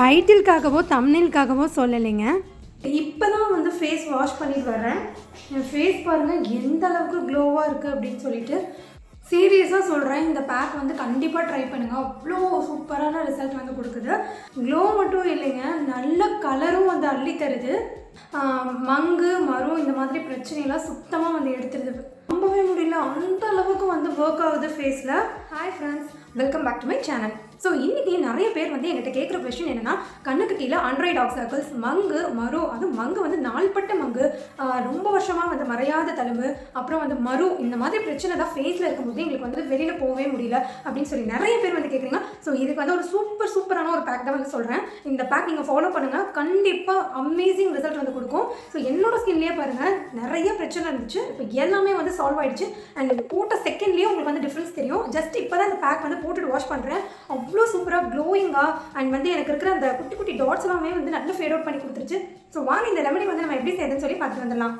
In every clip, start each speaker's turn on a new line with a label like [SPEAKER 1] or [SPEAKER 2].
[SPEAKER 1] டைட்டிலுக்காகவோ தம்னிலுக்காகவோ சொல்லலைங்க. இப்போ தான் வந்து ஃபேஸ் வாஷ் பண்ணிட்டு வரேன் என் ஃபேஸ் பாருங்கள் எந்த அளவுக்கு க்ளோவாக இருக்குது அப்படின்னு சொல்லிட்டு சீரியஸாக சொல்கிறேன் இந்த பேக் வந்து கண்டிப்பாக ட்ரை பண்ணுங்கள் அவ்வளோ சூப்பரான ரிசல்ட் வந்து கொடுக்குது. க்ளோ மட்டும் இல்லைங்க நல்ல கலரும் வந்து அள்ளி தருது. மங்கு மரம் இந்த மாதிரி பிரச்சனையெல்லாம் சுத்தமாக வந்து எடுத்துருது. ரொம்பவே முடியல அந்த அளவுக்கு வந்து ஒர்க் ஆகுது ஃபேஸில் hi friends welcome back to my channel so இன்றைக்கி நிறைய பேர் வந்து என்கிட்ட கேட்குற கொஷின் என்னென்னா கண்ணுக்கு கீழே அண்ட்ராய்ட் டாக் சர்க்கிள்ஸ் மங்கு மரு அதுவும் மங்கு வந்து நாள்பட்ட மங்கு ரொம்ப வருஷமாக வந்து மறையாத தழும்பு அப்புறம் வந்து மரு இந்த மாதிரி பிரச்சனை தான் ஃபேஸில் இருக்கும்போது எங்களுக்கு வந்து வெளியில் போகவே முடியல அப்படின்னு சொல்லி நிறைய பேர் வந்து கேட்குறீங்க ஸோ இதுக்கு வந்து ஒரு சூப்பர் சூப்பரான ஒரு பேக் தான் வந்து சொல்கிறேன் இந்த பேக் நீங்கள் ஃபாலோ பண்ணுங்கள் கண்டிப்பாக அமேசிங் ரிசல்ட் வந்து கொடுக்கும். ஸோ என்னோட ஸ்கின்லேயே பாருங்கள் நிறைய பிரச்சனை இருந்துச்சு. இப்போ எல்லாமே வந்து சால்வ் ஆயிடுச்சு. அண்ட் போட்ட செகண்ட்லேயே உங்களுக்கு வந்து டிஃப்ரென்ஸ் தெரியும். ஜஸ்ட் இப்போ தான் இந்த பேக் வந்து போட்டுட்டு வாஷ் பண்ணுறேன் அவ்வளோ சூப்பராக க்ளோயிங்காக அண்ட் வந்து எனக்கு இருக்கிற அந்த குட்டி குட்டி டாட்ஸ் எல்லாமே வந்து நல்லா ஃபேட் அவுட் பண்ணி கொடுத்துருச்சு. ஸோ வாங்க இந்த ரெமடி வந்து நம்ம எப்படி செய்யுதுன்னு சொல்லி பார்த்து வந்துடலாம்.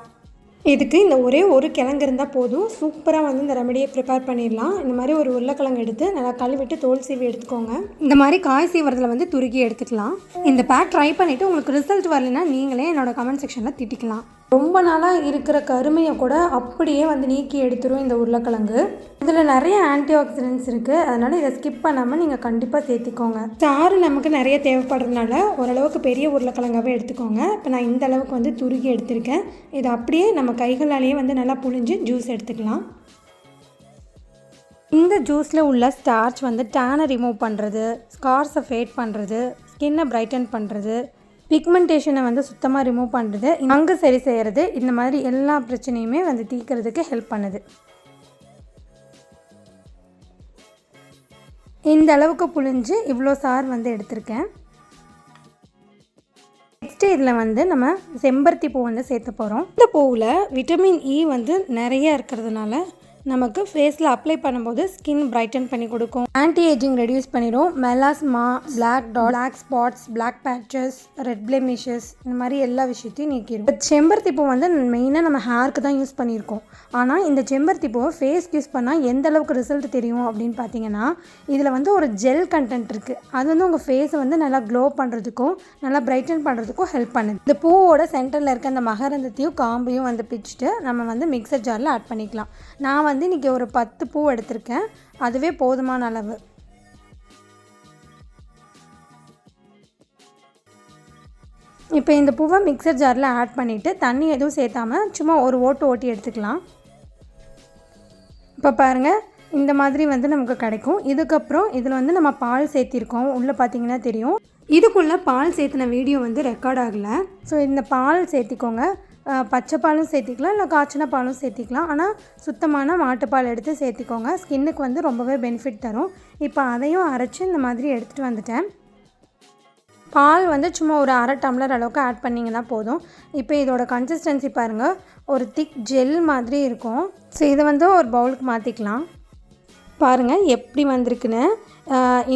[SPEAKER 1] இதுக்கு இந்த ஒரே ஒரு கிழங்கு இருந்தால் போதும். சூப்பராக வந்து இந்த ரெமடியை ப்ரிப்பேர் பண்ணிடலாம். இந்த மாதிரி ஒரு உருளைக்கிழங்கு எடுத்து நல்லா கழுவிட்டு தோல் சீவி எடுத்துக்கோங்க. இந்த மாதிரி காய் சீவரத்தில் வந்து துருக்கி எடுத்துக்கலாம். இந்த பேக் ட்ரை பண்ணிவிட்டு உங்களுக்கு ரிசல்ட் வரலைன்னா நீங்களே என்னோட கமெண்ட் செக்ஷனில் திட்டிக்கலாம். ரொம்ப நாளாக இருக்கிற கருமையை கூட அப்படியே வந்து நீக்கி எடுத்துரும் இந்த உருளைக்கிழங்கு. இதில் நிறைய ஆன்டி ஆக்சிடென்ட்ஸ் இருக்குது அதனால் இதை ஸ்கிப் பண்ணாமல் நீங்கள் கண்டிப்பாக சேர்த்திக்கோங்க. சாறு நமக்கு நிறைய தேவைப்படுறதுனால ஓரளவுக்கு பெரிய உருளைக்கிழங்காகவே எடுத்துக்கோங்க. இப்போ நான் இந்த அளவுக்கு வந்து துருகி எடுத்திருக்கேன். இதை அப்படியே நம்ம கைகளாலேயே வந்து நல்லா புழிஞ்சு ஜூஸ் எடுத்துக்கலாம். இந்த ஜூஸில் உள்ள ஸ்டார்ச் வந்து டேனை ரிமூவ் பண்ணுறது ஸ்கார்ஸை ஃபேட் பண்ணுறது ஸ்கின்னை பிரைட்டன் பண்ணுறது பிக்மெண்டேஷனை வந்து சுத்தமாக ரிமூவ் பண்ணுறது அங்கு சரி செய்கிறது இந்த மாதிரி எல்லா பிரச்சனையுமே வந்து தீக்கிறதுக்கு ஹெல்ப் பண்ணுது. இந்த அளவுக்கு புழிஞ்சு இவ்வளோ சார் வந்து எடுத்திருக்கேன். நெக்ஸ்ட்டு இதில் வந்து நம்ம செம்பருத்தி பூ வந்து சேர்த்த போகிறோம் இந்த பூவில் விட்டமின் இ வந்து நிறைய இருக்கிறதுனால நமக்கு ஃபேஸில் அப்ளை பண்ணும்போது ஸ்கின் பிரைட்டன் பண்ணி கொடுக்கும். ஆன்டி ஏஜிங் ரெடியூஸ் பண்ணிடும் melasma black dot black spots black patches red blemishes இந்த மாதிரி எல்லா விஷயத்தையும் நீக்கிடும் இப்போ செம்பருத்தி பூ வந்து மெயினாக நம்ம ஹேருக்கு தான் யூஸ் பண்ணியிருக்கோம் ஆனால் இந்த செம்பருத்தி பூவை ஃபேஸ்க்கு யூஸ் பண்ணால் எந்த அளவுக்கு ரிசல்ட் தெரியும் அப்படின்னு பார்த்தீங்கன்னா இதில் வந்து ஒரு ஜெல் கண்டென்ட் இருக்குது அது வந்து உங்கள் ஃபேஸை வந்து நல்லா க்ளோ பண்ணுறதுக்கும் நல்லா பிரைட்டன் பண்ணுறதுக்கும் ஹெல்ப் பண்ணுது. இந்த பூவோட சென்டரில் இருக்க அந்த மகரந்தத்தையும் காம்பையும் வந்து பிச்சுட்டு நம்ம வந்து மிக்சர் ஜாரில் ஆட் பண்ணிக்கலாம். நான் வந்து இன்றைக்கி ஒரு பத்து பூ எடுத்திருக்கேன். அதுவே போதுமான அளவு. இப்போ இந்த பூவை மிக்சர் ஜாரில் ஆட் பண்ணிவிட்டு தண்ணி எதுவும் சேர்த்தாம சும்மா ஒரு ஓட்டு ஓட்டி எடுத்துக்கலாம். இப்போ பாருங்கள் இந்த மாதிரி வந்து நமக்கு கிடைக்கும். இதுக்கப்புறம் இதில் வந்து நம்ம பால் சேர்த்திருக்கோம். உள்ளே பார்த்தீங்கன்னா தெரியும். இதுக்குள்ளே பால் சேர்த்துன வீடியோ வந்து ரெக்கார்ட் ஆகலை. ஸோ இந்த பால் சேர்த்திக்கோங்க. பச்சை பாலும் சேர்த்திக்கலாம் இல்லை காய்ச்சின பாலும் சேர்த்திக்கலாம். ஆனால் சுத்தமான மாட்டுப்பால் எடுத்து சேர்த்திக்கோங்க. ஸ்கின்னுக்கு வந்து ரொம்பவே பெனிஃபிட் தரும். இப்போ அதையும் அரைச்சி இந்த மாதிரி எடுத்துகிட்டு வந்துட்டேன். பால் வந்து சும்மா ஒரு அரை டம்ளர் அளவுக்கு ஆட் பண்ணிங்கன்னா போதும். இப்போ இதோட கன்சிஸ்டன்சி பாருங்கள் ஒரு திக் ஜெல் மாதிரி இருக்கும். ஸோ இதை வந்து ஒரு பவுலுக்கு மாற்றிக்கலாம் பாருங்கள் எப்படி வந்திருக்குன்னு.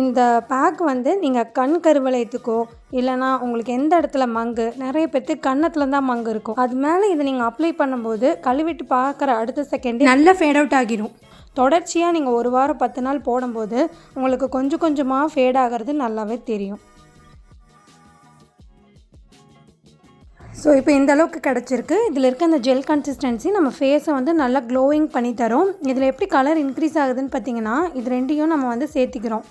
[SPEAKER 1] இந்த பேக் வந்து நீங்கள் கண் கருவளையத்துக்கோ இல்லைனா உங்களுக்கு எந்த இடத்துல மங்கு நிறைய பேர்த்துக்கு கன்னத்தில் தான் மங்கு இருக்கும். அது மேலே இதை நீங்கள் அப்ளை பண்ணும்போது கழுவிட்டு பார்க்குற அடுத்த செகண்ட் நல்ல ஃபேட் அவுட் ஆகிடும் தொடர்ச்சியாக நீங்கள் ஒரு வாரம் பத்து நாள் போடும்போது உங்களுக்கு கொஞ்சம் கொஞ்சமாக ஃபேட் ஆகிறது நல்லாவே தெரியும். ஸோ இப்போ இந்த அளவுக்கு கிடச்சிருக்கு. இதில் இருக்க அந்த ஜெல் கன்சிஸ்டன்சி நம்ம ஃபேஸை வந்து நல்லா க்ளோயிங் பண்ணி தரும். இதில் எப்படி கலர் இன்க்ரீஸ் ஆகுதுன்னு பார்த்தீங்கன்னா இது ரெண்டையும் நம்ம வந்து சேர்த்திக்கிறோம்.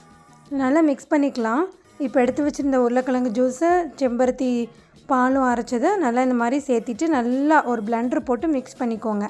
[SPEAKER 1] நல்லா மிக்ஸ் பண்ணிக்கலாம். இப்போ எடுத்து வச்சுருந்த உருளைக்கிழங்கு ஜூஸை செம்பருத்தி பாலும் அரைச்சதை நல்லா இந்த மாதிரி சேர்த்திட்டு நல்லா ஒரு பிளண்டர் போட்டு மிக்ஸ் பண்ணிக்கோங்க.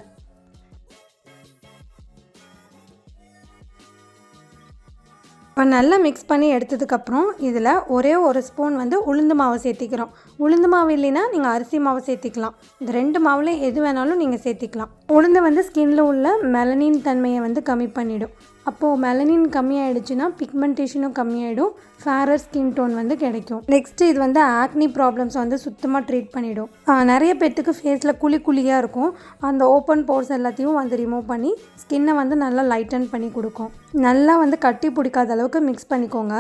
[SPEAKER 1] இப்போ நல்லா மிக்ஸ் பண்ணி எடுத்ததுக்கப்புறம் இதில் ஒரே ஒரு ஸ்பூன் வந்து உளுந்து மாவு சேர்த்திக்கிறோம். உளுந்து மாவு இல்லைன்னா நீங்கள் அரிசி மாவு சேர்த்திக்கலாம். இந்த ரெண்டு மாவில் எது வேணாலும் நீங்கள் சேர்த்திக்கலாம். உளுந்து வந்து ஸ்கின்னில் உள்ள மெலனின் தன்மையை வந்து கம்மி பண்ணிவிடும் அப்போது மெலனின் கம்மியாயிடுச்சுன்னா பிக்மெண்டேஷனும் கம்மியாயிடும். ஃபேரர் ஸ்கின் டோன் வந்து கிடைக்கும். நெக்ஸ்ட்டு இது வந்து ஆக்னி ப்ராப்ளம்ஸ் வந்து சுத்தமாக ட்ரீட் பண்ணிவிடும் நிறைய பேர்த்துக்கு ஃபேஸில் குழி குழியாக இருக்கும். அந்த ஓப்பன் போர்ஸ் எல்லாத்தையும் வந்து ரிமூவ் பண்ணி ஸ்கின்னை வந்து நல்லா லைட்டன் பண்ணி கொடுக்கும். நல்லா வந்து கட்டி பிடிக்காத அளவுக்கு மிக்ஸ் பண்ணிக்கோங்க.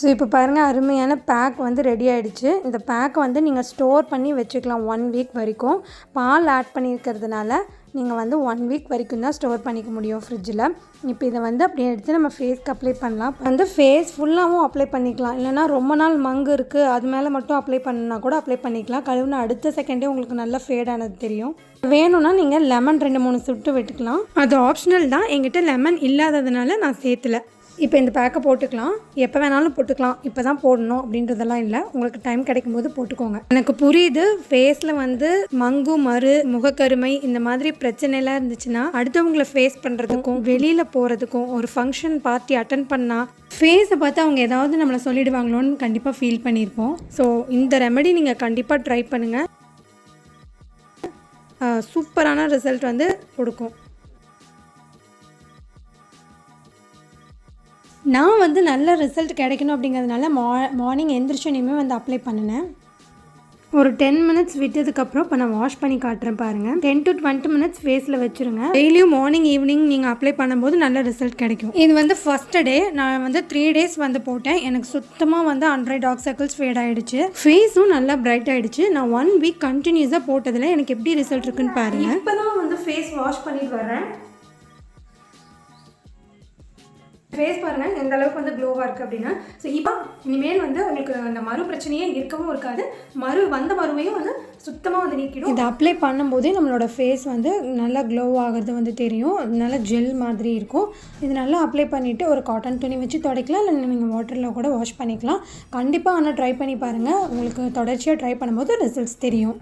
[SPEAKER 1] ஸோ இப்போ பாருங்கள் அருமையான பேக் வந்து ரெடி ஆகிடுச்சு இந்த பேக் வந்து நீங்கள் ஸ்டோர் பண்ணி வச்சுக்கலாம் ஒன் வீக் வரைக்கும். பால் ஆட் பண்ணியிருக்கிறதுனால நீங்கள் வந்து ஒன் வீக் வரைக்கும் தான் ஸ்டோர் பண்ணிக்க முடியும் ஃப்ரிட்ஜில் இப்போ இதை வந்து அப்படியே எடுத்து நம்ம ஃபேஸ்க்கு அப்ளை பண்ணலாம். வந்து ஃபேஸ் ஃபுல்லாகவும் அப்ளை பண்ணிக்கலாம். இல்லைனா ரொம்ப நாள் மங்கு இருக்குது அது மேலே மட்டும் அப்ளை பண்ணுனா கூட அப்ளை பண்ணிக்கலாம். கழுவுன அடுத்த செகண்டே உங்களுக்கு நல்லா ஃபேட் ஆனது தெரியும். வேணும்னா நீங்கள் லெமன் ரெண்டு மூணு சுட்டு விட்டுக்கலாம். அது ஆப்ஷனல் தான். எங்கிட்ட லெமன் இல்லாததுனால நான் சேர்த்துல. இப்போ இந்த பேக்கை போட்டுக்கலாம். எப்போ வேணாலும் போட்டுக்கலாம். இப்போ தான் போடணும் அப்படின்றதெல்லாம் இல்லை. உங்களுக்கு டைம் கிடைக்கும் போது போட்டுக்கோங்க. எனக்கு புரியுது. ஃபேஸில் வந்து மங்கு மறு முகக்கருமை இந்த மாதிரி பிரச்சனைலாம் இருந்துச்சுன்னா அடுத்தவங்கள ஃபேஸ் பண்ணுறதுக்கும் வெளியில் போகிறதுக்கும் ஒரு ஃபங்க்ஷன் பார்ட்டி அட்டன் பண்ணால் ஃபேஸை பார்த்து அவங்க ஏதாவது நம்மளை சொல்லிடுவாங்களோன்னு கண்டிப்பாக ஃபீல் பண்ணியிருப்போம். ஸோ இந்த ரெமெடி நீங்கள் கண்டிப்பாக ட்ரை பண்ணுங்கள் சூப்பரான ரிசல்ட் வந்து கொடுக்கும். நான் வந்து நல்ல ரிசல்ட் கிடைக்கணும் அப்படிங்கிறதுனால மா மார்னிங் எந்திரிச்சோனையுமே வந்து அப்ளை பண்ணினேன். ஒரு டென் மினிட்ஸ் விட்டதுக்கப்புறம் இப்போ நான் வாஷ் பண்ணி காட்டுறேன் பாருங்கள் டென் டு டுவெண்ட்டி மினிட்ஸ் ஃபேஸில் வச்சுருங்க. டெய்லியும் மார்னிங் ஈவினிங் நீங்கள் அப்ளை பண்ணும்போது நல்ல ரிசல்ட் கிடைக்கும். இது வந்து ஃபர்ஸ்ட் டே நான் வந்து த்ரீ டேஸ் வந்து போட்டேன். எனக்கு சுத்தமாக வந்து ஹண்ட்ரட் டாக் சர்க்கிள்ஸ் ஃபேட் ஆகிடுச்சு ஃபேஸும் நல்லா பிரைட் ஆகிடுச்சு நான் ஒன் வீக் கண்டினியூஸாக போட்டதில் எனக்கு எப்படி ரிசல்ட் இருக்குன்னு பாருங்கள் இப்போ தான் வந்து ஃபேஸ் வாஷ் பண்ணிட்டு வரேன் ஃபேஸ் பாருங்கள் எந்த அளவுக்கு வந்து க்ளோவாக இருக்குது அப்படின்னா ஸோ இப்போ இனிமேல் வந்து உங்களுக்கு அந்த மறு பிரச்சனையே இருக்கவும் இருக்காது. மறு வந்த மறுவையும் வந்து சுத்தமாக வந்து நீக்கிடும். இதை அப்ளை பண்ணும்போதே நம்மளோட ஃபேஸ் வந்து நல்லா க்ளோ ஆகிறது வந்து தெரியும். நல்லா ஜெல் மாதிரி இருக்கும். இது நல்லா அப்ளை பண்ணிவிட்டு ஒரு காட்டன் துணி வச்சு துடைக்கலாம். இல்லை நீங்கள் வாட்டரில் கூட வாஷ் பண்ணிக்கலாம். கண்டிப்பாக ஆனால் ட்ரை பண்ணி பாருங்கள் உங்களுக்கு தொடர்ச்சியாக ட்ரை பண்ணும்போது ரிசல்ட்ஸ் தெரியும்.